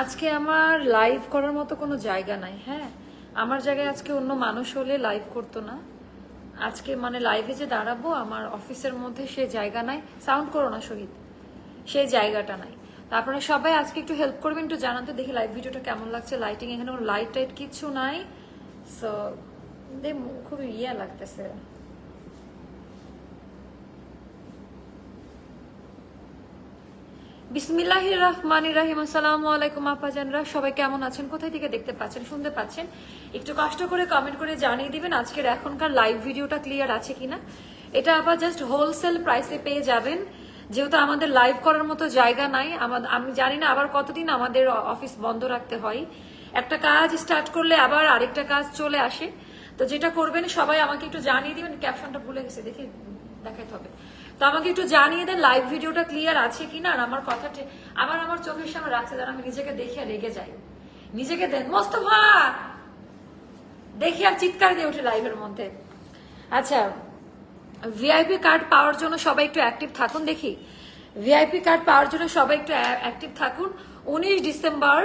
আজকে আমার লাইভ করার মতো কোনো জায়গা নাই হ্যাঁ? আমার জায়গায় আজকে অন্য মানুষ হলে লাইভ করতো না। আজকে মানে লাইভে যে দাঁড়াবো, আমার অফিসের মধ্যে সে জায়গা নাই। সাউন্ড করো না, শহীদ। সেই জায়গাটা নাই। তা আপনারা সবাই আজকে একটু হেল্প করবেন একটু জানাতে দেখি লাইভ ভিডিওটা কেমন লাগছে। লাইটিং এখানে লাইট টাইট কিছু নাই। সো খুব ইয়া লাগতেছে। বিসমিল্লাহ রহমান রাহিম। আসসালামু আলাইকুম, আপাজানরা। সবাই কেমন আছেন? কোথায় থেকে দেখতে পাচ্ছেন, শুনতে পাচ্ছেন? একটু কষ্ট করে কমেন্ট করে জানিয়ে দিবেন, আজকের এখনকার লাইভ ভিডিওটা ক্লিয়ার আছে কিনা। এটা আবার জাস্ট হোলসেল প্রাইসে পেয়ে যাবেন। যেহেতু আমাদের লাইভ করার মতো জায়গা নাই আমি জানি না আবার কতদিন আমাদের অফিস বন্ধ রাখতে হয়। একটা কাজ স্টার্ট করলে আবার আরেকটা কাজ চলে আসে। তো যেটা করবেন, সবাই আমাকে একটু জানিয়ে দিবেন ক্যাপশনটা ভুলে গেছে, দেখি দেখাতে হবে। তো আমাকে একটু জানিয়ে দেন লাইভ ভিডিওটা ক্লিয়ার আছে কিনা? আর আমার কথা আবার আমার চোখের সামনে রাখছে যেন আমি নিজেকে দেখে রেগে যাই। নিজেকে দেন। মোস্তফা! দেখি আর চিৎকার দিয়ে ওঠে লাইভের মধ্যে। আচ্ছা ভিআইপি কার্ড পাওয়ার জন্য সবাই একটু অ্যাক্টিভ থাকুন দেখি। ভিআইপি কার্ড পাওয়ার জন্য সবাই একটু অ্যাক্টিভ থাকুন। উনিশ ডিসেম্বর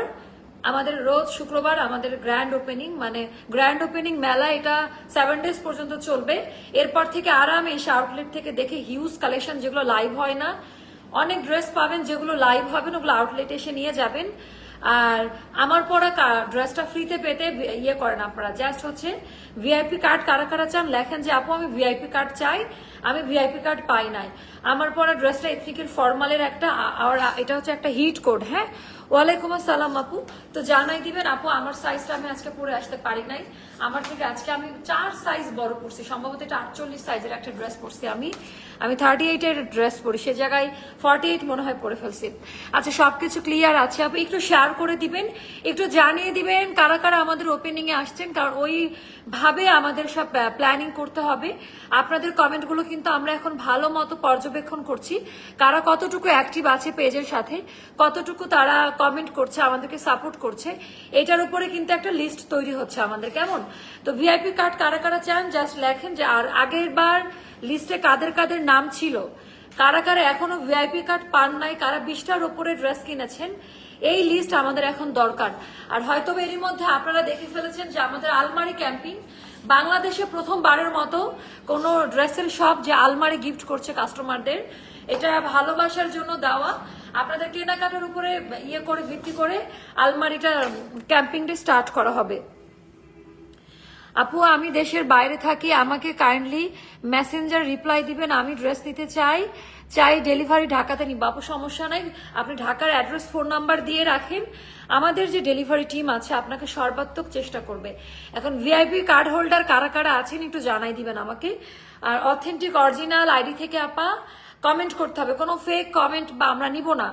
আমাদের রোজ শুক্রবার আমাদের গ্র্যান্ড ওপেনিং মানে গ্র্যান্ড ওপেনিং মেলা এটা সেভেন ডেজ পর্যন্ত চলবে। এরপর থেকে আরামে এসে আউটলেট থেকে দেখে হিউজ কালেকশন যেগুলো লাইভ হয় না। অনেক ড্রেস পাবেন যেগুলো লাইভ হবেন ওগুলো আউটলেটে এসে নিয়ে যাবেন। আর আমার পরা ড্রেসটা ফ্রিতে পেতে ইয়ে করেন আপনারা। জাস্ট হচ্ছে ভিআইপি কার্ড কারা কারা চান লেখেন যে, আপু, আমি ভিআইপি কার্ড চাই, আমি ভিআইপি কার্ড পাই নাই। আমার পরা ড্রেসটা এথনিকের ফর্মালের একটা আর এটা হচ্ছে একটা হিট কোড হ্যাঁ? ওয়ালাইকুম আসসালাম আপু। তো জানাই দিবেন আপু, আমার সাইজটা আমি আজকে পরে আসতে পারি নাই। আমার থেকে আজকে আমি চার সাইজ বড় পড়ছি সম্ভবত এটা আটচল্লিশ সাইজের একটা ড্রেস পরছি আমি। আমি থার্টি এইটের ড্রেস পরি, সে জায়গায় ফর্টি এইট মনে হয় পরে ফেলছি। আচ্ছা সব কিছু ক্লিয়ার আছে। আপনি একটু শেয়ার করে দিবেন, একটু জানিয়ে দিবেন কারা কারা আমাদের ওপেনিং এ আসছেন, কারণ ওইভাবে আমাদের সব প্ল্যানিং করতে হবে। আপনাদের কমেন্টগুলো কিন্তু আমরা এখন ভালো মতো পর্যবেক্ষণ করছি। কারা কতটুকু অ্যাক্টিভ আছে পেজের সাথে, কতটুকু তারা কমেন্ট করছে, আমাদেরকে সাপোর্ট করছে, এটার উপরে কিন্তু একটা লিস্ট তৈরি হচ্ছে আমাদের। কেমন? তো ভিআইপি কার্ড কারা কারা চান জাস্ট লেখেন যে, আর আগের বার লিস্টে কাদের কাদের নাম ছিল? কারা কারা এখনও ভিআইপি কার্ড পান নাই, কারা বিশটার ওপরে ড্রেস কিনেছেন? এই লিস্ট আমাদের এখন দরকার। আর হয়তো এরই মধ্যে আপনারা দেখে ফেলেছেন যে আমাদের আলমারি ক্যাম্পিং বাংলাদেশে প্রথমবারের মতো কোনো ড্রেসের শপ যে আলমারি গিফট করছে কাস্টমারদের, এটা ভালোবাসার জন্য দেওয়া। আপনাদের কেনাকাটার উপরে ইয়ে করে, ভিত্তি করে আলমারিটা ক্যাম্পিংটা স্টার্ট করা হবে। আপু, আমি দেশের বাইরে থাকি, আমাকে কাইন্ডলি মেসেঞ্জার রিপ্লাই দিবেন, আমি ড্রেস নিতে চাই। চাই ডেলিভারি ঢাকাতে নিব আপু সমস্যা নাই, আপনি ঢাকার অ্যাড্রেস ফোন নাম্বার দিয়ে রাখেন। আমাদের যে ডেলিভারি টিম আছে, আপনাকে সর্বাত্মক চেষ্টা করবে। এখন ভিআইপি কার্ড হোল্ডার কারা কারা আছেন একটু জানাই দিবেন আমাকে। আর অথেন্টিক অরিজিনাল আইডি থেকে আপা কমেন্ট করতে হবে। কোনো ফেক কমেন্ট বা আমরা নিব না।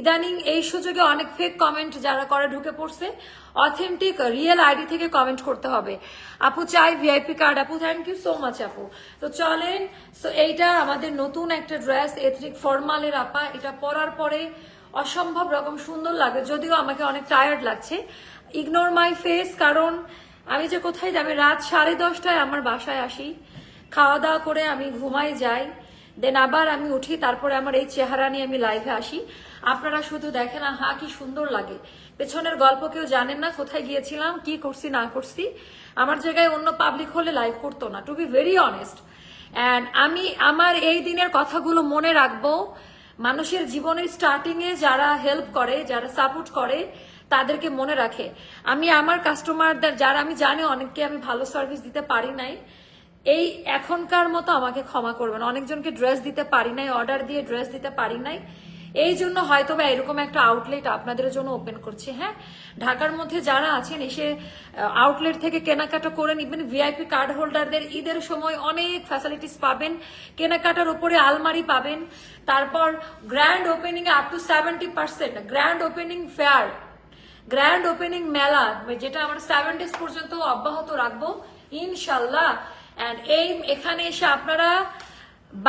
ইদানিং এই সুযোগে অনেক ফেক কমেন্ট যারা করে ঢুকে পড়ছে। অথেন্টিক রিয়েল আইডি থেকে কমেন্ট করতে হবে। আপু, চাই ভিআইপি কার্ড আপু থ্যাংক ইউ সো মাচ আপু। তো চলেন সো এইটা আমাদের নতুন একটা ড্রেস এথনিক ফর্মালের আপা। এটা পরার পরে অসম্ভব রকম সুন্দর লাগে, যদিও আমাকে অনেক টায়ার্ড লাগছে। ইগনোর মাই ফেস কারণ আমি যে কোথায় যাব? রাত সাড়ে দশটায় আমার বাসায় আসি। খাওয়া দাওয়া করে আমি ঘুমাই যাই। দেন আবার আমি উঠি, তারপরে আমার এই চেহারা নিয়ে আমি লাইভে আসি। আপনারা শুধু দেখেন হা, কি সুন্দর লাগে। পেছনের গল্প কেউ জানেন না, কোথায় গিয়েছিলাম, কি করছি, না করছি। আমার জায়গায় অন্য পাবলিক হলে লাইভ করতো না to be very honest and আমি আমার এই দিনের কথাগুলো মনে রাখব। মানুষের জীবনের স্টার্টিং এ যারা হেল্প করে, যারা সাপোর্ট করে, তাদেরকে মনে রাখে। আমি আমার কাস্টমারদের যারা, আমি জানি অনেককে আমি ভালো সার্ভিস দিতে পারি নাই। এই এখনকার মতো আমাকে ক্ষমা করবেন। অনেকজনকে ড্রেস দিতে পারি নাই অর্ডার দিয়ে ড্রেস দিতে পারি নাই। এই জন্য হয়তো বা এরকম একটা আউটলেট আপনাদের জন্য ওপেন করছি হ্যাঁ? ঢাকার মধ্যে যারা আছেন, এসে আউটলেট থেকে কেনাকাটা করে নিবেন। ভিআইপি কার্ড হোল্ডারদের ঈদের সময় অনেক ফ্যাসিলিটিস পাবেন। কেনাকাটার উপরে আলমারি পাবেন। তারপর grand opening up to seventy percent grand opening fair grand opening মেলা, যেটা আমরা সেভেন ডেজ পর্যন্ত অব্যাহত রাখব, ইনশাল্লাহ। অ্যান্ড এই, এখানে এসে আপনারা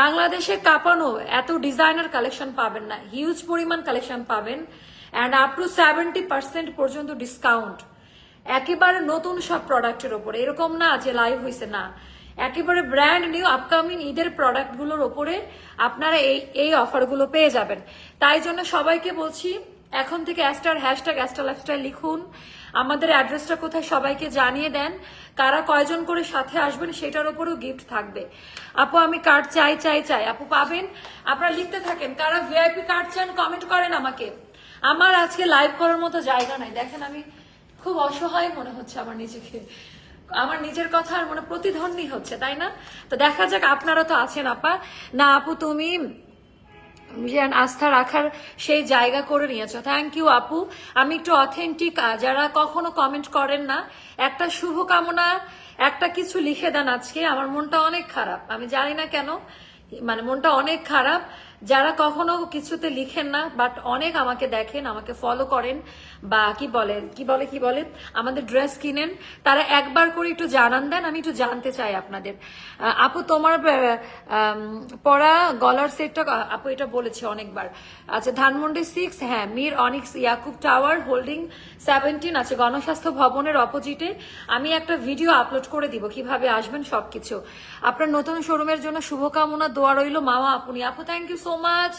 বাংলাদেশে কাঁপানো এত ডিজাইনার কালেকশন পাবেন না। হিউজ পরিমাণ কালেকশন পাবেন। And up to seventy percent পর্যন্ত ডিসকাউন্ট একেবারে নতুন সব প্রোডাক্টের ওপরে এরকম না যে লাইভ হয়েছে না। একেবারে ব্র্যান্ড নিউ আপকামিং ঈদের প্রোডাক্টগুলোর ওপরে আপনারা এই এই অফারগুলো পেয়ে যাবেন। তাই জন্য সবাইকে বলছি এখন থেকে অ্যাস্টার হ্যাশট্যাগ অ্যাস্টার লাইফস্টাইল লিখুন। আমাদের অ্যাড্রেসটা কোথায় সবাইকে জানিয়ে দেন। কারা কয়জন করে সাথে আসবেন সেটার উপরেও গিফট থাকবে। আপু, আমি কার্ড চাই চাই চাই। আপু, পাবেন? আপনারা লিখতে থাকেন। কারা ভিআইপি কার্ড চান কমেন্ট করেন আমাকে। আমার আজকে লাইভ করার মতো জায়গা নাই। দেখেন আমি খুব অসহায় মনে হচ্ছে আমার নিজেকে। আমার নিজের কথা আর মনে প্রতিধ্বনি হচ্ছে, তাই না? তো দেখা যাক আপনারা তো আছেন, আপা। না, আপু, তুমি আস্থা রাখার সেই জায়গা করে নিয়েছো। থ্যাংক ইউ আপু। আমি একটু অথেন্টিক যারা কখনো কমেন্ট করেন না, একটা শুভকামনা, একটা কিছু লিখে দেন আজকে। আমার মনটা অনেক খারাপ। আমি জানি না কেন মানে মনটা অনেক খারাপ। যারা কখনো কিছুতে লিখেন না বাট অনেক আমাকে দেখেন, আমাকে ফলো করেন। বা কি বলে কি বলে কি বলে? আমাদের ড্রেস কিনেন। তারা একবার করে একটু জানান দেন, আমি একটু জানতে চাই আপনাদের। আপু, তোমার পরা গলার সেটটা, আপু এটা বলেছে অনেকবার। আচ্ছা ধানমন্ডি সিক্স হ্যাঁ Mir Onyx Yakub tower holding seventeen আছে, গণস্বাস্থ্য ভবনের অপোজিটে আমি একটা ভিডিও আপলোড করে দিব, কীভাবে আসবেন সবকিছু। আপনার নতুন শোরুমের জন্য শুভকামনা, দোয়া রইল মামা আপনি আপু থ্যাংক ইউ সো মাচ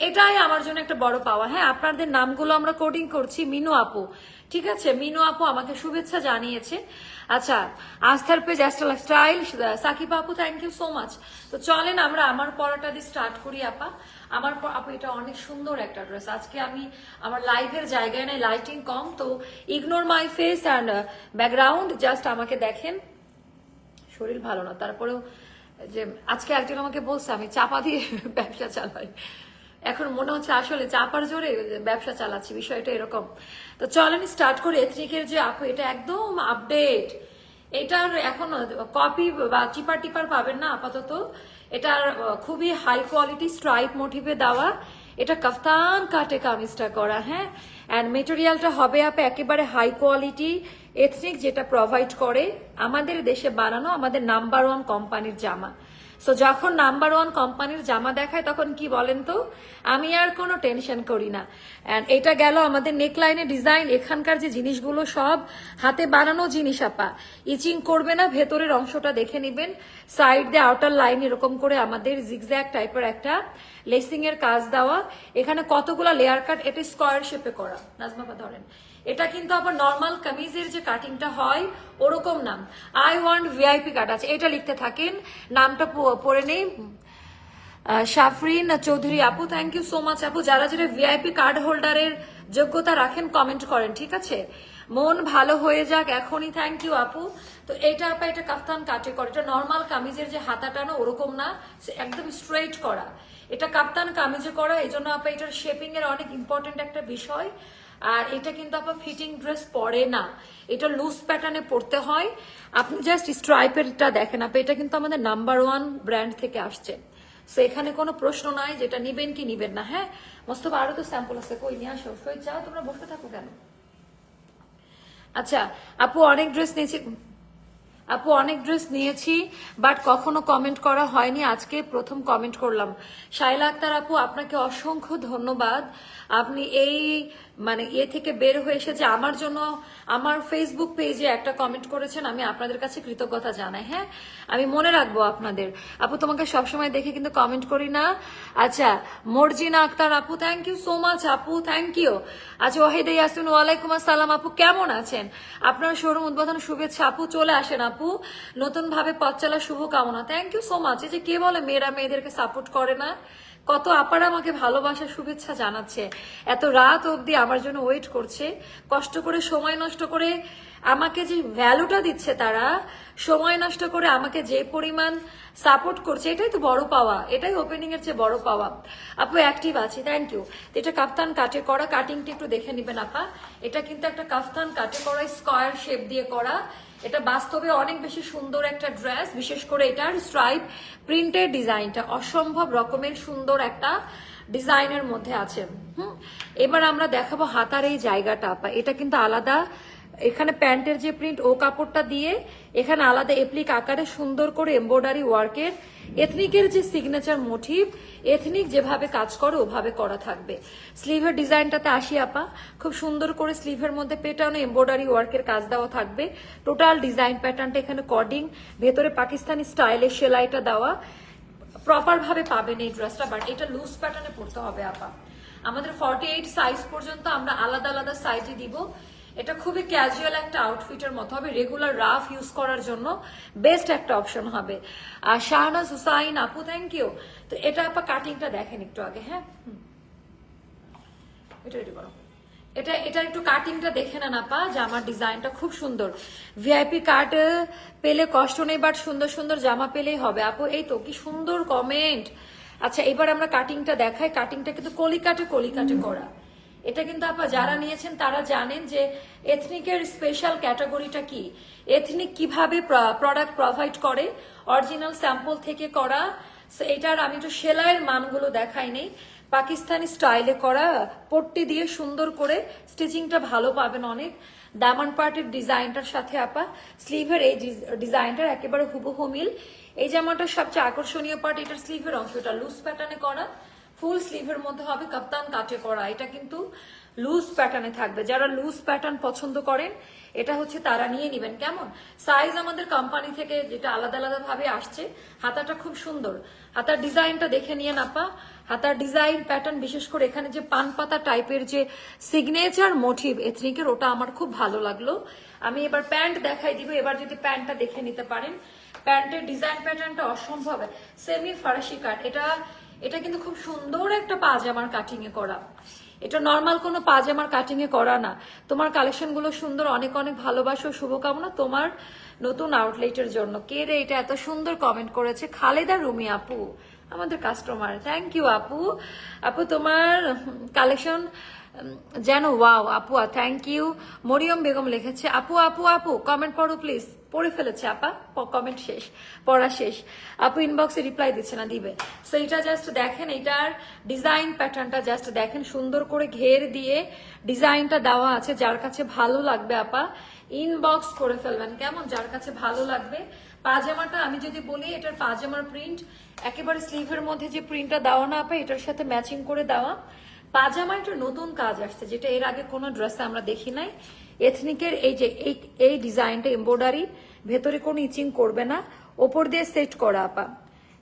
এটাই আমার জন্য একটা বড় পাওয়া। হ্যাঁ আপনাদের নামগুলো আমরা কোডিং করছি মিনু আপু। ঠিক আছে? মিনু আপু আমাকে শুভেচ্ছা জানিয়েছে। আচ্ছা আস্থার পেজ অ্যাস্ট্রাল স্টাইল সাকিব আপু থ্যাংক ইউ সো মাচ তো চলেন আমরা আমার পড়াটা দিয়ে স্টার্ট করি আপা। আমার আপু, এটা অনেক সুন্দর একটা ড্রেস আজকে আমি আমার লাইভের জায়গায় নাই লাইটিং কম, তো ignore my face and background just আমাকে দেখেন। শরীর ভালো না, তারপরেও যে আজকে একজন আমাকে বলছে, আমি চাপা দিয়ে ব্যবসা চালাই। এখন মনে হচ্ছে আসলে চাপার জোরে ব্যবসা চালাচ্ছি, বিষয়টা এরকম। তো চলেন স্টার্ট করে এথনিকের যে আপু, এটা একদম আপডেট এটার এখন কপি বা চিপার টিপার পাবেন না আপাতত। এটার খুবই হাই কোয়ালিটি স্ট্রাইপ মোটিভে দেওয়া। এটা কাফতান কাটে কামিজটা করা হ্যাঁ? অ্যান্ড মেটেরিয়ালটা হবে আপে একেবারে হাই কোয়ালিটি এথনিক যেটা প্রোভাইড করে, আমাদের দেশে বানানো, আমাদের নাম্বার ওয়ান কোম্পানির জামা। সো যখন নাম্বার ওয়ান কোম্পানির জামা দেখায়, তখন কি বলেন তো? আমি আর কোনো টেনশন করি না। অ্যান্ড এটা গেল আমাদের নেকলাইনের ডিজাইন এখানকার যে জিনিসগুলো সব হাতে বানানো জিনিস, আপা। ইচিং করবে না, ভেতরের অংশটা দেখে নিবেন। সাইড দিয়ে আউটার লাইন এরকম করে আমাদের জিগজ্যাক টাইপের একটা লেসিং এর কাজ দেওয়া। এখানে কতগুলা লেয়ার কাট এটা স্কোয়ার শেপে করা। নাজমাপা ধরেন। এটা কিন্তু আবার নর্মাল কামিজের যে কাটিংটা হয়, ওরকম নাম। আই ওয়ান্ট ভিআইপি কাট আছে, এটা লিখতে থাকেন। নামটা পড়ে নেই। শাফরিন চৌধুরী আপু থ্যাংক ইউ সো মাচ আপু। যারা যারা ভিআইপি কার্ড হোল্ডারের যোগ্যতা রাখেন কমেন্ট করেন, ঠিক আছে? মন ভালো হয়ে যাক, এখনই থ্যাংক ইউ আপু। তো এটা আপা, এটা কাফতান কাটে করে। এটা নর্মাল কামিজের যে হাতাটা না, ওরকম না একদম স্ট্রেট করা। এটা কাপ্তান কামিজে করা এই জন্য আপা, এটার শেপিং এর অনেক ইম্পর্টেন্ট একটা বিষয়। আর এটা কিন্তু আপনার ফিটিং ড্রেস পরে না। এটা লুজ প্যাটার্নে পড়তে হয়। আপনি জাস্ট স্ট্রাইপেরটা দেখেন। আপনি এটা কিন্তু আমাদের নাম্বার ওয়ান ব্র্যান্ড থেকে আসছে। সো এখানে কোনো প্রশ্ন নাই, যেটা নিবেন কি নিবেন না হ্যাঁ? মোস্তফা, আরও তো স্যাম্পল আছে। কই, নিয়ে আসো। সই, যাও, তোমরা বসে থাকো কেন? আচ্ছা আপু অনেক ড্রেস নিয়েছি। আপু অনেক ড্রেস নিয়েছি বাট কখনো কমেন্ট করা হয়নি। আজকে প্রথম কমেন্ট করলাম। শাইলা আক্তার আপু, আপনাকে অসংখ্য ধন্যবাদ। আপনি এই মানে ইয়ে থেকে বের হয়ে এসেছে আমার জন্য আমার ফেসবুক পেজে একটা কমেন্ট করেছেন, আমি আপনাদের কাছে কৃতজ্ঞতা জানাই। হ্যাঁ আমি মনে রাখব আপনাদের। আপু, তোমাকে সবসময় দেখে কিন্তু কমেন্ট করি না। আচ্ছা মর্জিনা আক্তার আপু থ্যাংক ইউ সো মাচ আপু থ্যাংক ইউ আচ্ছা ওয়াহিদ ইয়াসিন, ওয়ালাইকুম আসসালাম আপু, কেমন আছেন? আপনার শোরুম উদ্বোধন শুভেচ্ছা আপু, চলে আসেন আপু। নতুন ভাবে পথ চলার শুভকামনা। থ্যাংক ইউ সো মাচ এই যে কে বলে, মেয়েরা মেয়েদেরকে সাপোর্ট করে না? কত আপার আমাকে ভালোবাসার শুভেচ্ছা জানাচ্ছে। এত রাত অবধি আমার জন্য ওয়েট করছে। কষ্ট করে, সময় নষ্ট করে আমাকে যে ভ্যালুটা দিচ্ছে তারা, সময় নষ্ট করে আমাকে যে পরিমাণ সাপোর্ট করছে, এটাই তো বড় পাওয়া। এটাই ওপেনিং এর চেয়ে বড় পাওয়া। আপু অ্যাক্টিভ আছি থ্যাংক ইউ এটা কাফতান কাটে করা কাটিংটা একটু দেখে নিবেন আপা। এটা কিন্তু একটা কাফতান কাটে করা স্কোয়ার শেপ দিয়ে করা। এটা বাস্তবে অনেক বেশি সুন্দর একটা ড্রেস বিশেষ করে এটার স্ট্রাইপ প্রিন্টের ডিজাইনটা। অসম্ভব রকমের সুন্দর একটা ডিজাইনের মধ্যে আছে। হুম? এবার আমরা দেখাবো হাতার এই জায়গাটা আপা। এটা কিন্তু আলাদা এখানে প্যান্টের যে প্রিন্ট, ও কাপড়টা দিয়ে এখানে আলাদা এপ্লিক আকারে সুন্দর করে এমব্রয়ডারি ওয়ার্কের এথনিকের যে সিগনেচার মোটিভ এথনিক যেভাবে কাজ করে ওভাবে করা থাকবে। স্লিভের ডিজাইনটাতে আসি আপা। খুব সুন্দর করে স্লিভের মধ্যে পেটানো এমব্রয়ডারি ওয়ার্কের কাজ দেওয়া থাকবে। টোটাল ডিজাইন প্যাটার্নটা এখানে কর্ডিং ভেতরে পাকিস্তানি স্টাইলের সেলাইটা দেওয়া। প্রপার ভাবে পাবেন এই ড্রেসটা বাট এটা লুজ প্যাটার্নে পড়তে হবে আপা। আমাদের ফর্টি এইট সাইজ পর্যন্ত আমরা আলাদা আলাদা সাইজে দিব। এটা খুবই ক্যাজুয়াল একটা আউটফিটের মতো হবে। রেগুলার রাফ ইউজ করার জন্য বেস্ট একটা অপশন হবে। আর শাহনাজ হুসাইন আপু থ্যাংক ইউ তো এটা আপা কাটিংটা দেখেন একটু আগে হ্যাঁ। এটা রেডি করো। এটা এটা একটু কাটিংটা দেখে নেন আপা যে আমার ডিজাইনটা খুব সুন্দর। ভিআইপি কার্ড পেলে কষ্ট নেই বাট সুন্দর সুন্দর জামা পেলেই হবে। আপু এই তো কি সুন্দর কমেন্ট আচ্ছা এবার আমরা কাটিংটা দেখাই। কাটিংটা কিন্তু কলিকাটে কলিকাটে করা। এটা কিন্তু আপা যারা নিয়েছেন তারা জানেন যে এথনিকের স্পেশাল ক্যাটাগরিটা কি? এথনিক কীভাবে প্রোডাক্ট প্রোভাইড করে? অরিজিনাল স্যাম্পল থেকে করা? এটার আমি একটু সেলাইয়ের মানগুলো দেখাই নেই। পাকিস্তানি স্টাইলে করা, পট্টি দিয়ে সুন্দর করে স্টিচিংটা ভালো পাবেন অনেক। দামান পার্টের ডিজাইনটার সাথে আপা স্লিভের এই ডিজাইনটার একেবারে হুবহু মিল। এই জামাটার সবচেয়ে আকর্ষণীয় পার্ট এটার স্লিভের অংশটা লুজ প্যাটার্নে করা। ফুল স্লিভের মধ্যে হবে কাপ্তান কাটে করা। এটা কিন্তু লুজ প্যাটার্নে থাকবে। যারা লুজ প্যাটার্ন পছন্দ করেন, এটা হচ্ছে তারা নিয়ে নেবেন। কেমন? সাইজ আমাদের কোম্পানি থেকে যেটা আলাদা আলাদা ভাবে আসছে, হাতাটা খুব সুন্দর। হাতার ডিজাইনটা দেখে নিয়ে নাপা হাতার ডিজাইন প্যাটার্ন বিশেষ করে এখানে যে পান পাতা টাইপের যে সিগনেচার মোটিভ এথনিকের ওটা আমার খুব ভালো লাগল। আমি এবার প্যান্ট দেখাই দিব। এবার যদি প্যান্টটা দেখে নিতে পারেন প্যান্টের ডিজাইন প্যাটার্নটা অসম্ভব। সেমি ফারাসি কাট এটা এটা কিন্তু খুব সুন্দর একটা পাজামার কাটিং এ করা। এটা নর্মাল কোনো পাজামার কাটিং এ করা না। তোমার কালেকশনগুলো সুন্দর, অনেক অনেক ভালোবাসো, শুভকামনা তোমার নতুন আউটলেটের জন্য। কে রে এটা এত সুন্দর কমেন্ট করেছে? খালেদা রুমি আপু, আমাদের কাস্টমার থ্যাংক ইউ আপু। আপু, তোমার কালেকশন যেন ওয়াও আপুয়া থ্যাংক ইউ মরিয়ম বেগম লিখেছে, আপু আপু আপু কমেন্ট পড়ো প্লিজ পড়ে ফেলেছে, আপা। কমেন্ট শেষ, পড়া শেষ। আপু ইনবক্সে রিপ্লাই দিচ্ছে না, দিবে। সো এটা জাস্ট দেখেন, এটার ডিজাইন প্যাটার্নটা জাস্ট দেখেন, সুন্দর করে ঘের দিয়ে ডিজাইনটা দেওয়া আছে, যার কাছে ভালো লাগবে, আপা। ইনবক্স করে ফেলবেন, কেমন? যার কাছে ভালো লাগবে। পাজামাটা আমি যদি বলি, এটার পাজামার প্রিন্ট একেবারে স্লিভের মধ্যে যে প্রিন্টটা দেওয়া না, আপা, এটার সাথে ম্যাচিং করে দেওয়া। পাজামা একটা নতুন কাজ আসছে, যেটা এর আগে কোনো ড্রেসে আমরা দেখি নাই। এথনিকের এই যে, এই ডিজাইনটা এমব্রয়ডারি ভেতরে কোনো ইচিং করবে না, ওপর দিয়ে সেট করা, আপা।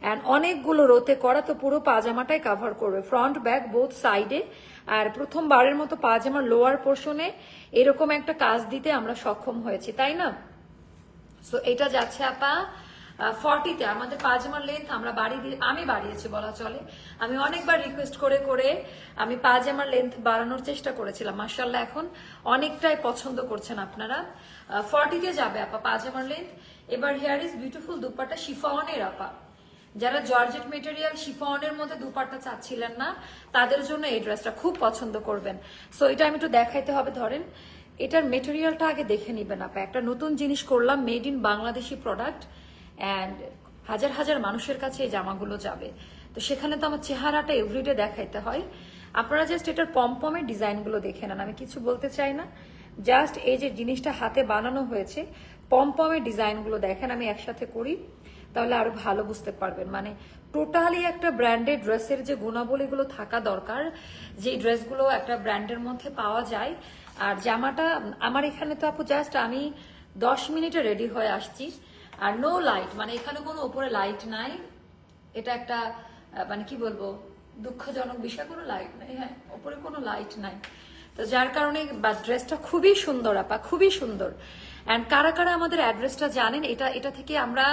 অ্যান্ড অনেকগুলো রোতে করা তো পুরো পাজামাটাই কাভার করবে ফ্রন্ট ব্যাক বোথ সাইডে আর প্রথমবারের মতো পাজামার লোয়ার পোর্শনে এরকম একটা কাজ দিতে আমরা সক্ষম হয়েছি, তাই না? সো এটা যাচ্ছে, আপা ফর্টিতে আমাদের পাজামার লেন্থ আমরা বাড়ি দিয়ে আমি বাড়িয়েছি বলা চলে। আমি অনেকবার রিকোয়েস্ট করে করে আমি পাজামার লেন্থ বাড়ানোর চেষ্টা করেছিলাম মার্শাল্লাহ এখন অনেকটাই পছন্দ করছেন আপনারা। ফর্টিতে যাবে আপা পাজামার লেন্থ এবার হেয়ার ইজ বিউটিফুল দুপাটা শিফনের আপা। যারা জর্জেট মেটেরিয়াল শিফনের মধ্যে দুপাট্টা চাচ্ছিলেন না, তাদের জন্য এই ড্রেসটা খুব পছন্দ করবেন। সো এটা আমি একটু দেখাইতে হবে, ধরেন। এটার মেটেরিয়ালটা আগে দেখে নিবেন আপা। একটা নতুন জিনিস করলাম made in Bangladeshi product and হাজার হাজার মানুষের কাছে এই জামাগুলো যাবে। তো সেখানে তো আমার চেহারাটা এভরিডে দেখাইতে হয়। আপনারা জাস্ট এটার পমপমের ডিজাইনগুলো দেখে নেন। আমি কিছু বলতে চাই না। জাস্ট এই যে জিনিসটা হাতে বানানো হয়েছে পমপমের ডিজাইনগুলো দেখেন, আমি একসাথে করি। তাহলে আরও ভালো বুঝতে পারবেন। মানে টোটালি একটা ব্র্যান্ডেড ড্রেসের যে গুণাবলীগুলো থাকা দরকার যে ড্রেসগুলো একটা ব্র্যান্ডের মধ্যে পাওয়া যায়। আর জামাটা, আমার এখানে তো আপু জাস্ট আমি দশ মিনিটে রেডি হয়ে আসছি। আর নো লাইট মানে এখানে কোনো উপরে লাইট নাই। এটা একটা মানে কি বলব, দুঃখজনক বিষয়, কোনো লাইট নাই হ্যাঁ ওপরে কোনো লাইট নাই। তো যার কারণে ড্রেসটা খুবই সুন্দর, আপা, খুবই সুন্দর। অ্যান্ড কারা কারা আমাদের অ্যাড্রেসটা জানেন, এটা এটা থেকে আমরা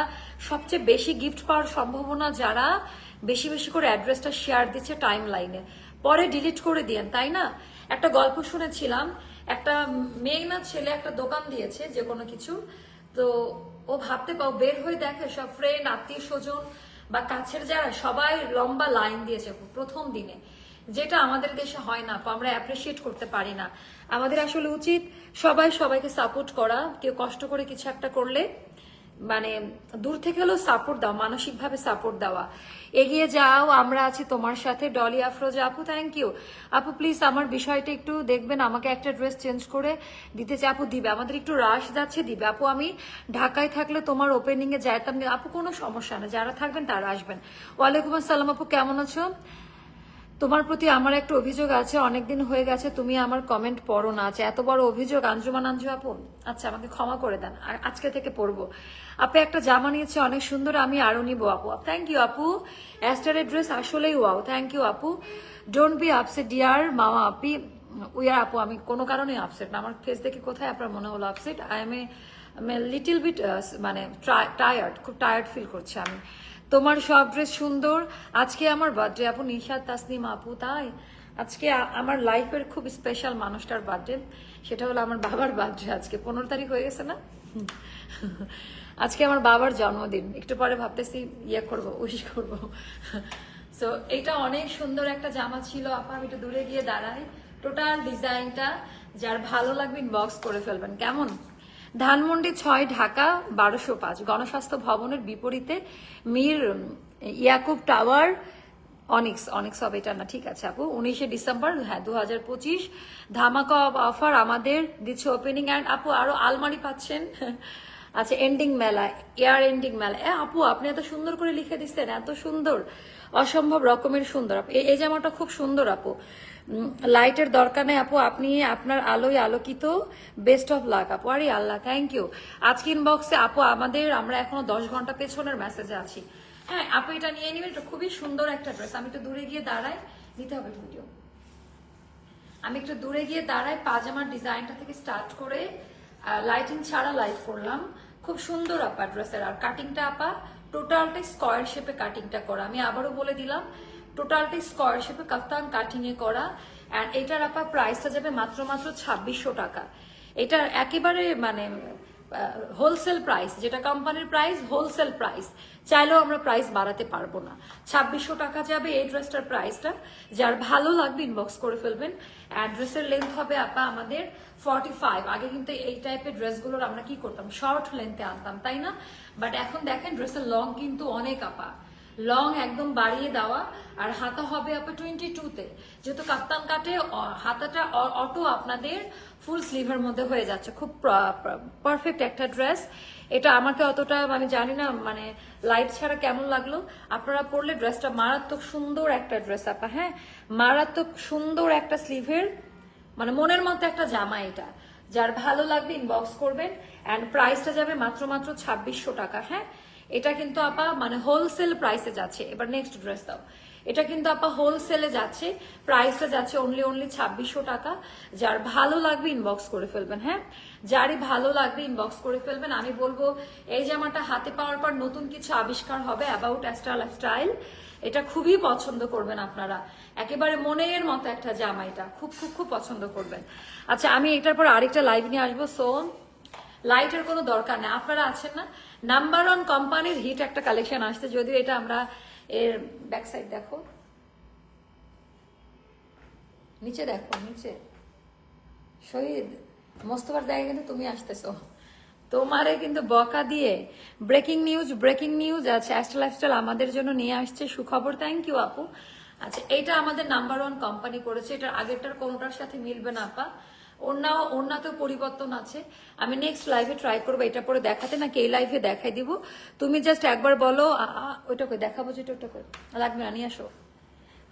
সবচেয়ে বেশি গিফট পাওয়ার সম্ভাবনা যারা বেশি বেশি করে অ্যাড্রেসটা শেয়ার দিচ্ছে টাইম লাইনে পরে ডিলিট করে দিয়েন, তাই না? একটা গল্প শুনেছিলাম, একটা মেয়ে না, ছেলে একটা দোকান দিয়েছে, যে কোনো কিছু। তো ও ভাবতে পাও, বের হয়ে দেখে সব ফ্রেন্ড আত্মীয় স্বজন বা কাছের যারা, সবাই লম্বা লাইন দিয়েছে প্রথম দিনে। যেটা আমাদের দেশে হয় না আমরা অ্যাপ্রিসিয়েট করতে পারি না। আমাদের আসলে উচিত সবাই সবাইকে সাপোর্ট করা, কেউ কষ্ট করে কিছু একটা করলে মানে দূর থেকে হলেও সাপোর্ট দাও, মানসিকভাবে সাপোর্ট দেওয়া। এগিয়ে যাও, আমরা আছি তোমার সাথে। ডলি আফরোজা, আপু থ্যাংক ইউ আপু প্লিজ আমার বিষয়টা একটু দেখবেন, আমাকে একটা ড্রেস চেঞ্জ করে দিতে চাই। আপু, দিবে, আমাদের একটু রাশ যাচ্ছে, দিবে। আপু, আমি ঢাকায় থাকলে তোমার ওপেনিং এ যাইতাম। আপু, কোনো সমস্যা না, যারা থাকবেন তারা আসবেন। ওয়ালাইকুম আসসালাম, আপু, কেমন আছো? তোমার প্রতি আমার একটা অভিযোগ আছে, অনেকদিন হয়ে গেছে, তুমি আমার কমেন্ট পড়ো না। আছে এত বড় অভিযোগ, আঞ্জুমান আঞ্জু আপু? আচ্ছা আমাকে ক্ষমা করে দেন, আর আজকে থেকে পড়ব। আপু একটা জামা নিয়েছে, অনেক সুন্দর, আমি আরও নিবো আপু। থ্যাংক ইউ আপু। অ্যাস্টারের ড্রেস আসলেই ওয়াও থ্যাংক ইউ আপু। ডোন্ট বি আপসেট ডিয়ার মামা আপি। উইয়ার আপু, আমি কোনো কারণে আপসেট না। আমার ফেস দেখে কোথায় আপনার মনে হলো upset I am a little bit মানে টায়ার্ড খুব টায়ার্ড ফিল করছি আমি। তোমার সব ড্রেস সুন্দর। আজকে আমার বার্থডে আপু নিশাদ তাসনিম আপু, তাই? আজকে আমার লাইফের খুব স্পেশাল মানুষটার বার্থডে সেটা হলো আমার বাবার বার্থডে আজকে। পনেরো তারিখ হয়ে গেছে না? আজকে আমার বাবার জন্মদিন। একটু পরে ভাবতেছি ইয়ে করব উইশ করব। সো এটা অনেক সুন্দর একটা জামা ছিল। আপা, আমি একটু দূরে গিয়ে দাঁড়াই। টোটাল ডিজাইনটা যার ভালো লাগবে ইনবক্স করে ফেলবেন। কেমন? ধানমন্ডি ছয়, ঢাকা বারোশো পাঁচ। গণস্বাস্থ্য ভবনের বিপরীতে Mir Yakub tower, Onyx Onyx হবে এটা না, ঠিক আছে আপু। উনিশে ডিসেম্বর হ্যাঁ দু হাজার পঁচিশ। ধামাকা অফার আমাদের দিচ্ছে ওপেনিং অ্যান্ড আপু আরও আলমারি পাচ্ছেন। আচ্ছা এন্ডিং মেলা এয়ার এন্ডিং মেলা। এ, আপু, আপনি এত সুন্দর করে লিখে দিচ্ছেন, এত সুন্দর। অসম্ভব রকমের সুন্দর। এই- জামাটা খুব সুন্দর আপু। লাইটের দরকার নেই আপু, আপনি আপনার আলোয় আলোকিত বেস্ট অফ লাক আপু, আরে আল্লাহ থ্যাংক ইউ আজকে ইনবক্সে আপু, আমাদের, আমরা এখনও দশ ঘণ্টা পেছনের মেসেজে আছি। হ্যাঁ আপু, এটা নিয়ে নিবেন, এটা খুবই সুন্দর একটা ড্রেস আমি একটু দূরে গিয়ে দাঁড়াই, নিতে হবে ভিডিও আমি একটু দূরে গিয়ে দাঁড়াই, পাজামার ডিজাইনটা থেকে স্টার্ট করে লাইটিং ছাড়া লাইট করলাম। খুব সুন্দর আপা ড্রেসের আর কাটিংটা আপা টোটালটাই স্কোয়ার শেপে কাটিংটা করা। আমি আবারও বলে দিলাম টোটালটাই স্কোয়ার শেপে কাফতান কাটিং এ করা অ্যান্ড এটার আপা প্রাইসটা যাবে মাত্র মাত্র ছাব্বিশশো টাকা। এটা একেবারে মানে হোলসেল প্রাইস যেটা কোম্পানির প্রাইস হোলসেল প্রাইস চাইলেও আমরা প্রাইস বাড়াতে পারব না। ছাব্বিশশো টাকা যাবে এই ড্রেসটার প্রাইসটা যার ভালো লাগবে ইনবক্স করে ফেলবেন। অ্যান্ড ড্রেসের লেন্থ হবে আপা আমাদের ফর্টি ফাইভ আগে কিন্তু এই টাইপের ড্রেসগুলোর আমরা কি করতাম? শর্ট লেন্থে আনতাম, তাই না? বাট এখন দেখেন ড্রেসের লং কিন্তু অনেক আপা। লং একদম বাড়িয়ে দেওয়া, আর হাতা হবে আপা টোয়েন্টি টুতে যেহেতু কাপ্তান কাটে হাতাটা অটো আপনাদের ফুল স্লিভের মধ্যে হয়ে যাচ্ছে। খুব পারফেক্ট একটা ড্রেস এটা আমাকে অতটা, আমি জানি না মানে লাইট ছাড়া কেমন লাগল। আপনারা পরলে ড্রেসটা মারাত্মক সুন্দর একটা ড্রেস আপা হ্যাঁ? মারাত্মক সুন্দর একটা স্লিভের মানে মনের মতো একটা জামা এটা। যার ভালো লাগবে ইনবক্স করবেন। অ্যান্ড প্রাইসটা যাবে মাত্র মাত্র ছাব্বিশশো টাকা হ্যাঁ? এটা কিন্তু আপা মানে হোলসেল প্রাইসে যাচ্ছে। এবার নেক্সট ড্রেস দাও। এটা কিন্তু আপা হোলসেলে যাচ্ছে। প্রাইসটা যাচ্ছে অনলি অনলি ছাব্বিশশো টাকা। যার ভালো লাগবে ইনবক্স করে ফেলবেন হ্যাঁ? যারই ভালো লাগবে ইনবক্স করে ফেলবেন, আমি বলব, এই জামাটা হাতে পাওয়ার পর নতুন কিছু আবিষ্কার হবে অ্যাবাউট অ্যাস্টার স্টাইল এটা খুবই পছন্দ করবেন আপনারা। একেবারে মনের মতো একটা জামা এটা। খুব খুব খুব পছন্দ করবেন। আচ্ছা আমি এটার পর আরেকটা লাইভ নিয়ে আসব। সো লাইটের কোনো দরকার নেই। আপনারা আছেন না? নাম্বার ওয়ান কোম্পানির হিট একটা কালেকশন আসছে। যদিও এটা আমরা এর ব্যাক সাইড দেখো। নিচে দেখো, নিচে। শহীদ, মোস্তফার জায়গায় কিন্তু তুমি আসতেছো। তোমারে কিন্তু বকা দিয়ে ব্রেকিং নিউজ ব্রেকিং নিউজ আছে। অ্যাস্ট্রা লাইফস্টাইল আমাদের জন্য নিয়ে আসছে। সুখবর থ্যাংক ইউ আপু। আচ্ছা এটা আমাদের নাম্বার ওয়ান কোম্পানি করেছে। এটার আগেরটার কোনোটার সাথে মিলবে না আপা? অন্যাও অন্যতেও পরিবর্তন আছে। আমি নেক্সট লাইভে ট্রাই করব, এটা পরে দেখাতে, নাকি এই লাইভে দেখাই দিব। তুমি জাস্ট একবার বলো ওইটা কই, দেখাবো যেটা ওটা কই। লাগবে না, নিয়ে আসো।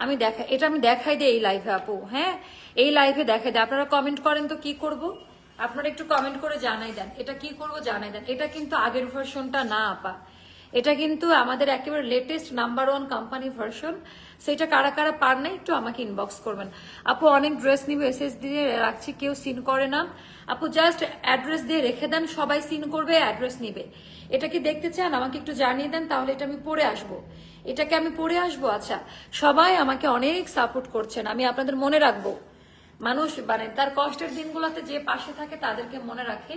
আমি দেখা, এটা আমি দেখাই দিই এই লাইভে আপু হ্যাঁ? এই লাইভে দেখাই দিই। আপনারা কমেন্ট করেন তো কি করব? আপনারা একটু কমেন্ট করে জানাই দেন। এটা কি করব জানাই দেন। এটা কিন্তু আগের ভার্সনটা না, আপা। এটা কিন্তু আমাদের একেবারে latest number one company version সেটা কারা কারা পার নাই, একটু আমাকে ইনবক্স করবেন। আপু, অনেক ড্রেস নিবে এসএস দিয়ে রাখছি, কেউ সিন করে না। আপু জাস্ট অ্যাড্রেস দিয়ে রেখে দেন, সবাই সিন করবে অ্যাড্রেস নিবে। এটা কি দেখতে চান, আমাকে একটু জানিয়ে দেন, তাহলে এটা আমি পরে আসব। এটাকে আমি পরে আসব আচ্ছা। সবাই আমাকে অনেক সাপোর্ট করছেন, আমি আপনাদের মনে রাখব। মানুষ মানে তার কষ্টের দিনগুলোতে যে পাশে থাকে, তাদেরকে মনে রাখে।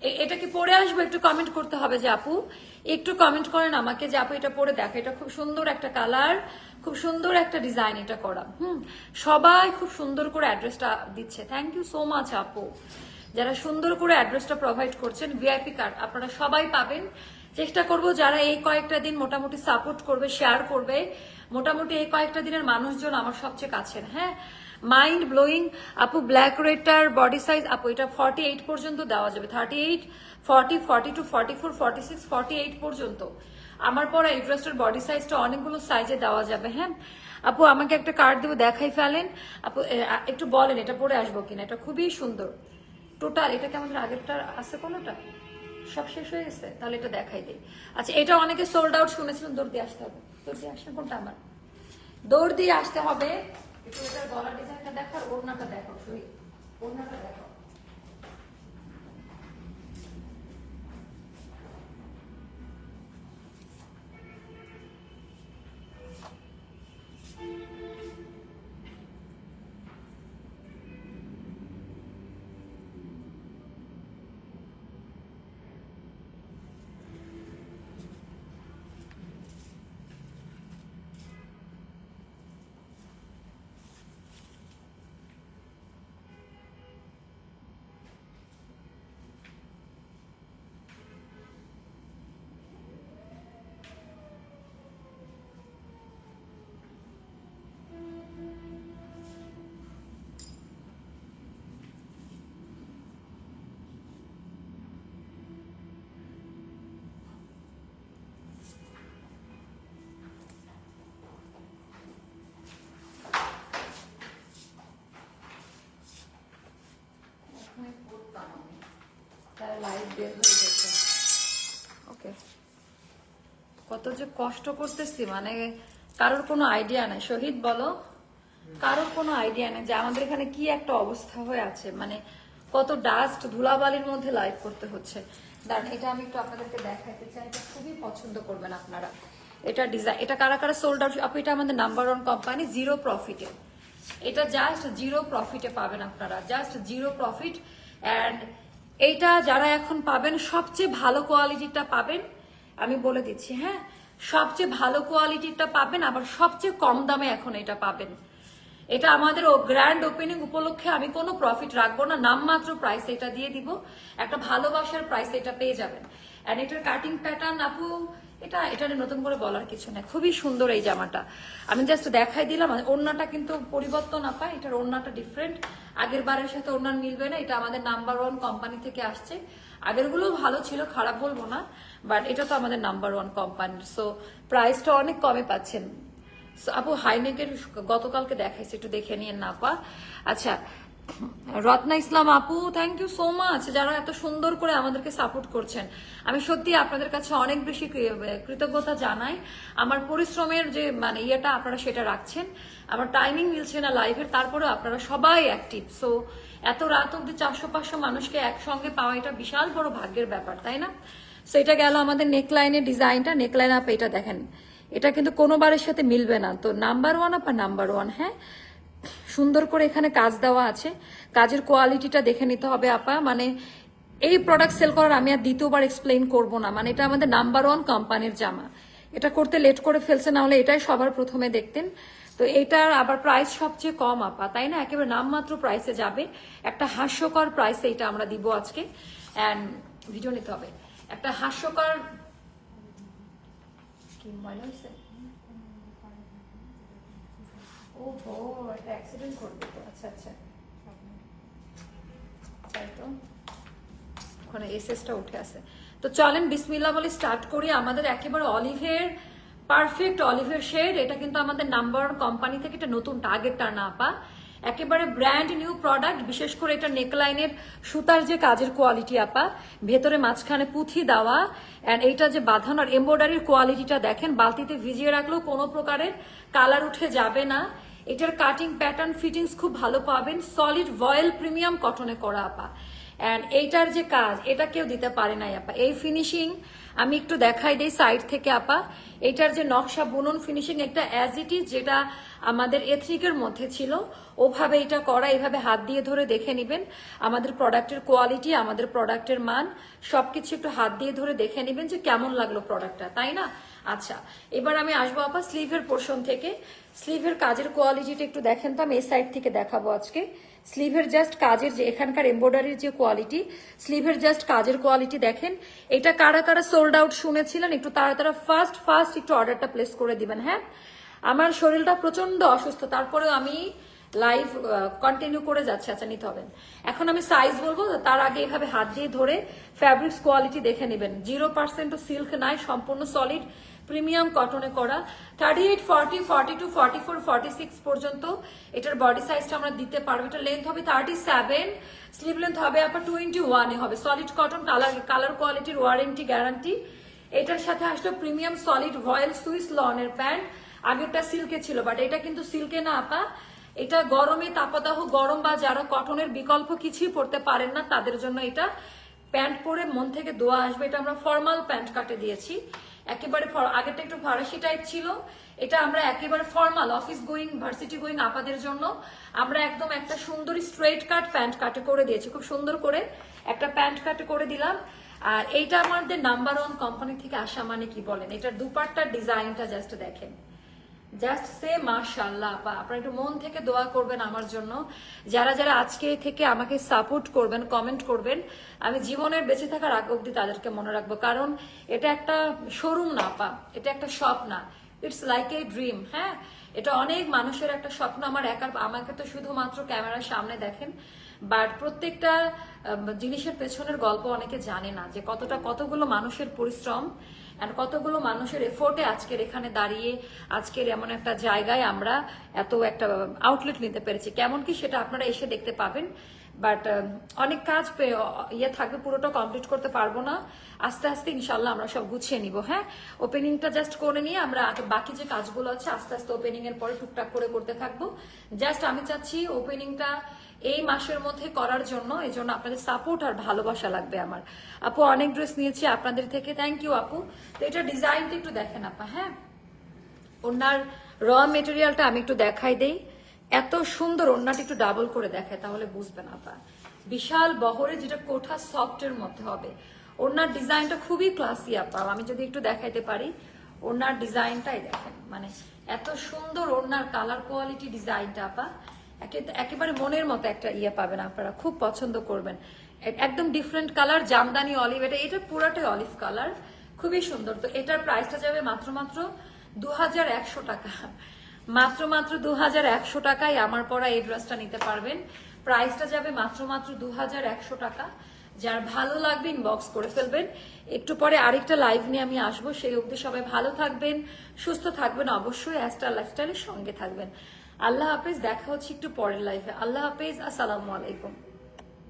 এটা কি পরে আসব? একটু কমেন্ট করতে হবে যে আপু। একটু কমেন্ট করেন আমাকে যে আপু এটা পরে দেখো। এটা খুব সুন্দর একটা কালার খুব সুন্দর একটা ডিজাইন এটা করা। হুম, সবাই খুব সুন্দর করে অ্যাড্রেসটা দিচ্ছে। থ্যাংক ইউ সো মাচ আপু। যারা সুন্দর করে অ্যাড্রেসটা প্রোভাইড করছেন ভিআইপি কার্ড আপনারা সবাই পাবেন। চেষ্টা করব যারা এই কয়েকটা দিন মোটামুটি সাপোর্ট করবে শেয়ার করবে। মোটামুটি এই কয়েকটা দিনের মানুষজন আমার সবচেয়ে কাছের হ্যাঁ? মাইন্ড ব্লোয়িং আপু ব্ল্যাক রেডটার বডি সাইজ আপু, এটা ফর্টি এইট পর্যন্ত দেওয়া যাবে। Thirty eight forty forty two forty four forty six forty eight পর্যন্ত। আমার পরা এই ড্রেসটার বডি সাইজটা অনেকগুলো সাইজে দেওয়া যাবে হ্যাঁ? আপু, আমাকে একটা কার্ড দেবো, দেখাই ফেলেন। আপু একটু বলেন, এটা পরে আসব কিনা? এটা খুবই সুন্দর। টোটাল এটা কি আমাদের আগেরটা আছে কোনোটা? সব শেষ হয়ে গেছে? তাহলে এটা দেখাই দিই। আচ্ছা এটা অনেকে সোল্ড আউট শুনেছিলাম দৌড় দিয়ে আসতে হবে। দৌড় দিয়ে কোনটা আমার? দৌড় দিয়ে আসতে হবে একটু এটার গলার ডিজাইনটা দেখো আর ওড়নাটা দেখো শুই। ওড়নাটা দেখো। ওকে কত যে কষ্ট করতেছি মানে কারোর কোনো আইডিয়া নাই। শহীদ বলো, কারোর কোনো আইডিয়া নেই যে আমাদের এখানে কি একটা অবস্থা হয়ে আছে। মানে কত ডাস্ট ধুলাবালির মধ্যে লাইভ করতে হচ্ছে। দাঁড়ান, এটা আমি একটু আপনাদেরকে দেখাতে চাই, এটা খুবই পছন্দ করবেন আপনারা। এটা ডিজাইন এটা কারা কারা সোল্ড আউট আপু, এটা আমাদের নাম্বার ওয়ান কোম্পানি জিরো প্রফিটে এটা জাস্ট জিরো প্রফিটে পাবেন আপনারা। জাস্ট জিরো প্রফিট অ্যান্ড এইটা যারা এখন পাবেন, সবচেয়ে ভালো কোয়ালিটিটা পাবেন, আমি বলে দিচ্ছি হ্যাঁ? সবচেয়ে ভালো কোয়ালিটিটা পাবেন, আবার সবচেয়ে কম দামে এখন এটা পাবেন। এটা আমাদের গ্র্যান্ড ওপেনিং উপলক্ষে আমি কোনো প্রফিট রাখব না, নামমাত্র প্রাইস এটা দিয়ে দিব। একটা ভালোবাসার প্রাইস এটা পেয়ে যাবেন। অ্যান্ড এটার কাটিং প্যাটার্ন আপু এটা এটা নতুন করে বলার কিছু নেই। খুবই সুন্দর এই জামাটা। আমি জাস্ট দেখাই দিলাম ওড়নাটা কিন্তু পরিবর্তন না পায় এটার ওড়নাটা ডিফারেন্ট আগের বারের সাথে ওড়নার মিলবে না, এটা আমাদের নাম্বার ওয়ান কোম্পানি থেকে আসছে। আগেরগুলো ভালো ছিল, খারাপ বলব না বাট এটা তো আমাদের নাম্বার ওয়ান কোম্পানি সো প্রাইসটা অনেক কমে পাচ্ছেন। আপু হাইনেকের গতকালকে দেখাইছে, একটু দেখে নিয়ে না পা আচ্ছা রত্না ইসলাম আপু থ্যাংক ইউ সো মাচ যারা এত সুন্দর করে আমাদেরকে সাপোর্ট করছেন। আমি সত্যি আপনাদের কাছে অনেক বেশি কৃতজ্ঞতা জানাই। আমার পরিশ্রমের যে মানে ইয়েটা আপনারা সেটা রাখছেন। আমার টাইমিং মিলছে না লাইভের তারপরেও আপনারা সবাই অ্যাক্টিভ সো এত রাত অব্দি চারশো, পাঁচশো মানুষকে একসঙ্গে পাওয়া এটা বিশাল বড় ভাগ্যের ব্যাপার, তাই না? সো এটা গেল আমাদের নেকলাইনের ডিজাইনটা নেকলাইন আপ এটা দেখেন। এটা কিন্তু কোনোবারের সাথে মিলবে না। তো নাম্বার ওয়ান আপ আর নাম্বার ওয়ান হ্যাঁ? সুন্দর করে এখানে কাজ দেওয়া আছে। কাজের কোয়ালিটিটা দেখে নিতে হবে, আপা। মানে এই প্রোডাক্ট সেল করার আমি আর দ্বিতীয়বার এক্সপ্লেইন করব না। মানে এটা আমাদের নাম্বার ওয়ান কোম্পানির জামা। এটা করতে লেট করে ফেলছে, না হলে এটাই সবার প্রথমে দেখতেন। তো এটার আবার প্রাইস সবচেয়ে কম, আপা। তাই না? একেবারে নামমাত্র প্রাইসে যাবে। একটা হাস্যকর প্রাইসে এটা আমরা দিব আজকে। অ্যান্ড ভিডিও নিতে হবে। একটা হাস্যকর কি ময়লা হয়েছে ওহো একটা অ্যাক্সিডেন্ট করবে তো। আচ্ছা আচ্ছা। তাই তো। ওখানে এসএসটা উঠে আসে। তো চলেন বিসমিল্লা বলে স্টার্ট করি। আমাদের একেবারে অলিভের পারফেক্ট অলিভের শেড এটা কিন্তু আমাদের নাম্বার কোম্পানি থেকে এটা নতুন টার্গেটটা না পা একেবারে ব্র্যান্ড নিউ প্রোডাক্ট বিশেষ করে এটা নেকলাইনের সুতার যে কাজের কোয়ালিটি আপা। ভেতরে মাঝখানে পুঁথি দেওয়া। অ্যান্ড এইটা যে বাঁধানোর এমব্রয়ডারির কোয়ালিটিটা দেখেন, বালতিতে ভিজিয়ে রাখলেও কোনো প্রকারের কালার উঠে যাবে না। এটার কাটিং প্যাটার্ন ফিটিংস খুব ভালো পাবেন। সলিড ভয়েল প্রিমিয়াম কটনে করা, আপা। অ্যান্ড এইটার যে কাজ, এটা কেউ দিতে পারে নাই, আপা। এই ফিনিশিং আমি একটু দেখাই দিই সাইড থেকে, আপা। এটার যে নকশা বুনন ফিনিশিং একটা অ্যাজ ইট ইজ যেটা আমাদের এথনিকের মধ্যে ছিল, ওভাবে এটা করা এইভাবে হাত দিয়ে ধরে দেখে নেবেন। আমাদের প্রোডাক্টের কোয়ালিটি আমাদের প্রোডাক্টের মান, সবকিছু একটু হাত দিয়ে ধরে দেখে নেবেন যে কেমন লাগল প্রোডাক্টটা তাই না? আচ্ছা এবার আমি আসব আপা স্লিভের পোর্শন থেকে। স্লিভের কাজের কোয়ালিটিটা একটু দেখেন তো, আমি এই সাইড থেকে দেখাবো আজকে। স্লিভের জাস্ট কাজের যে এখানকার এমব্রয়ডারির যে কোয়ালিটি স্লিভের জাস্ট কাজের কোয়ালিটি দেখেন। এটা কারা কারা সোল্ড আউট শুনেছিলেন? একটু তাড়াতাড়ি ফার্স্ট ফার্স্ট একটু অর্ডারটা প্লেস করে দিবেন হ্যাঁ? আমার শরীরটা প্রচণ্ড অসুস্থ, তারপরেও আমি লাইভ কন্টিনিউ করে যাচ্ছে আচ্ছা নিতে হবেন এখন আমি সাইজ বলব, তার আগে এভাবে হাত দিয়ে ধরে ফ্যাব্রিক্স কোয়ালিটি দেখে নেবেন। জিরো পার্সেন্টও সিল্ক নাই, সম্পূর্ণ সলিড প্রিমিয়াম কটনে করা। Thirty eight forty forty two forty four forty six পর্যন্ত। এটার বডি সাইজটা আমরা দিতে পারব। এটা লেন্থ হবে থার্টি সেভেন স্লিভ লেন্থ হবে আপনার টোয়েন্টি ওয়ানে হবে। সলিড কটন কালার কালার কোয়ালিটির ওয়ারেন্টি গ্যারান্টি এটার সাথে আসলো প্রিমিয়াম সলিড ভয়েল সুইস লনের প্যান্ট আগেরটা সিল্কে ছিল বাট এটা কিন্তু সিল্কে না, আপা। এটা গরমে তাপদাহ, গরম বা যারা কটনের বিকল্প কিছুই পড়তে পারেন না, তাদের জন্য এটা প্যান্ট পরে মন থেকে দোয়া আসবে। এটা আমরা ফর্মাল প্যান্ট কাটে দিয়েছি। একেবারে আগেরটা একটু ফরাসি টাইপ ছিল। এটা আমরা একেবারে formal office going varsity going আপাদের জন্য। আমরা একদম একটা সুন্দর স্ট্রেট কাট প্যান্ট কাটে করে দিয়েছি। খুব সুন্দর করে একটা প্যান্ট কাটে করে দিলাম। আর এইটা আমাদের নাম্বার ওয়ান কোম্পানি থেকে আসা মানে কি বলেন? এটার দুপারটার ডিজাইনটা জাস্ট দেখেন। জাস্ট সে মাশাল্লাহ আপা আপনারা একটু মন থেকে দোয়া করবেন আমার জন্য। যারা যারা আজকে থেকে আমাকে সাপোর্ট করবেন কমেন্ট করবেন, আমি জীবনের বেঁচে থাকার আগ অব্দি তাদেরকে মনে রাখব। কারণ এটা একটা শোরুম না, আপা। এটা একটা শপ না ইটস লাইক এ ড্রিম হ্যাঁ? এটা অনেক মানুষের একটা স্বপ্ন। আমার একার, আমাকে তো শুধুমাত্র ক্যামেরার সামনে দেখেন। বাট প্রত্যেকটা জিনিসের পেছনের গল্প অনেকে জানে না যে কতটা, কতগুলো মানুষের পরিশ্রম। অ্যান্ড কতগুলো মানুষের এফোর্টে আজকের এখানে দাঁড়িয়ে, আজকের এমন একটা জায়গায় আমরা এত একটা আউটলেট নিতে পেরেছি। কেমন কি সেটা আপনারা এসে দেখতে পাবেন। বাট অনেক কাজ ইয়ে থাকবে, পুরোটা কমপ্লিট করতে পারব না। আস্তে আস্তে ইনশাল্লাহ আমরা সব গুছিয়ে নিব হ্যাঁ? ওপেনিংটা জাস্ট করে নিয়ে আমরা বাকি যে কাজগুলো আছে, আস্তে আস্তে ওপেনিং এর পরে টুকটাক করে করতে থাকব। জাস্ট আমি চাচ্ছি ওপেনিংটা এই মাসের মধ্যে করার জন্য, এই জন্য আপনাদের সাপোর্ট আর ভালোবাসা লাগবে আমার। আপু, অনেক ড্রেস নিয়েছি আপনাদের থেকে। থ্যাংক ইউ আপু। তো এটা ডিজাইনটা একটু দেখেন, আপা হ্যাঁ? ওনার র মেটেরিয়ালটা আমি একটু দেখাই দেই। এত সুন্দর ওনাটা একটু ডাবল করে দেখায়, তাহলে বুঝবেন, আপা। বিশাল বহরে যেটা কোঠা সফটের মধ্যে হবে। ওনার ডিজাইনটা খুবই ক্লাসি আপা। আমি যদি একটু দেখাইতে পারি ওনার ডিজাইনটাই দেখেন। মানে এত সুন্দর ওনার কালার কোয়ালিটি ডিজাইনটা আপা। একেবারে মনের মতো একটা ইয়ে পাবেন আপনারা, খুব পছন্দ করবেন। একদম ডিফারেন্ট কালার জামদানি অলিভ এটা এটা পুরাটাই অলিভ কালার খুবই সুন্দর। তো এটার প্রাইসটা যাবে মাত্র মাত্র দু হাজার একশো টাকা। মাত্র মাত্র দু হাজার একশো টাকায় আমার পরা এই ড্রেসটা নিতে পারবেন। প্রাইসটা যাবে মাত্র মাত্র দু হাজার একশো টাকা। যার ভালো লাগবে ইনবক্স করে ফেলবেন। একটু পরে আরেকটা লাইভ নিয়ে আমি আসব। সেই অবধি সবাই ভালো থাকবেন, সুস্থ থাকবেন, অবশ্যই অ্যাস্টার লাইফস্টাইলের সঙ্গে থাকবেন। আল্লাহ হাফেজ দেখা হচ্ছে একটু পরের লাইফে আল্লাহ হাফেজ আসসালামু আলাইকুম।